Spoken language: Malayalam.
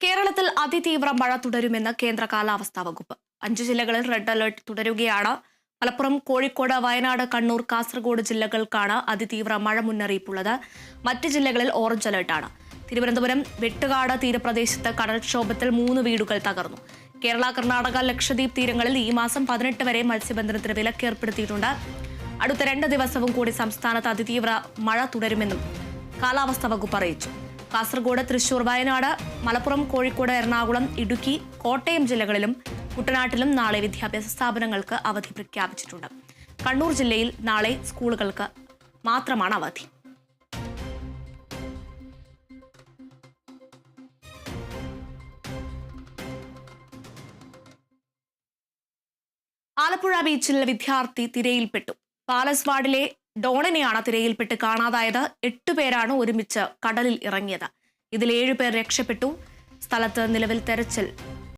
കേരളത്തിൽ അതിതീവ്ര മഴ തുടരുമെന്ന് കേന്ദ്ര കാലാവസ്ഥാ വകുപ്പ്. അഞ്ചു ജില്ലകളിൽ റെഡ് അലർട്ട് തുടരുകയാണ്. മലപ്പുറം കോഴിക്കോട് വയനാട് കണ്ണൂർ കാസർഗോഡ് ജില്ലകൾക്കാണ് അതിതീവ്ര മഴ മുന്നറിയിപ്പുള്ളത്. മറ്റ് ജില്ലകളിൽ ഓറഞ്ച് അലർട്ടാണ്. തിരുവനന്തപുരം വെട്ടുകാട് തീരപ്രദേശത്ത് കടൽക്ഷോഭത്തിൽ മൂന്ന് വീടുകൾ തകർന്നു. കേരള കർണാടക ലക്ഷദ്വീപ് തീരങ്ങളിൽ ഈ മാസം പതിനെട്ട് വരെ മത്സ്യബന്ധനത്തിന് വിലക്കേർപ്പെടുത്തിയിട്ടുണ്ട്. അടുത്ത രണ്ട് ദിവസവും കൂടി സംസ്ഥാനത്ത് അതിതീവ്ര മഴ തുടരുമെന്നും കാലാവസ്ഥാ വകുപ്പ് അറിയിച്ചു. കാസർഗോഡ് തൃശൂർ വയനാട് മലപ്പുറം കോഴിക്കോട് എറണാകുളം ഇടുക്കി കോട്ടയം ജില്ലകളിലും കുട്ടനാട്ടിലും നാളെ വിദ്യാഭ്യാസ സ്ഥാപനങ്ങൾക്ക് അവധി പ്രഖ്യാപിച്ചിട്ടുണ്ട്. കണ്ണൂർ ജില്ലയിൽ നാളെ സ്കൂളുകൾക്ക് മാത്രമാണ് അവധി. ആലപ്പുഴ ബീച്ചിൽ വിദ്യാർത്ഥി തിരയിൽപ്പെട്ടു. പാലസ് വാർഡിലെ ഡോണിനെയാണ് തിരയിൽപ്പെട്ട് കാണാതായത്. എട്ട് പേരാണ് ഒരുമിച്ച് കടലിൽ ഇറങ്ങിയത്. ഇതിൽ ഏഴുപേർ രക്ഷപ്പെട്ടു. സ്ഥലത്ത് നിലവിൽ തെരച്ചിൽ